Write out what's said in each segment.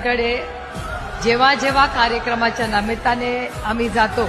कडे जेव्हा जेव्हा कार्यक्रमाच्या निमित्ताने आम्ही जातो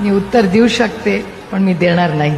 मी उत्तर देऊ शकते पण मी देणार नाही.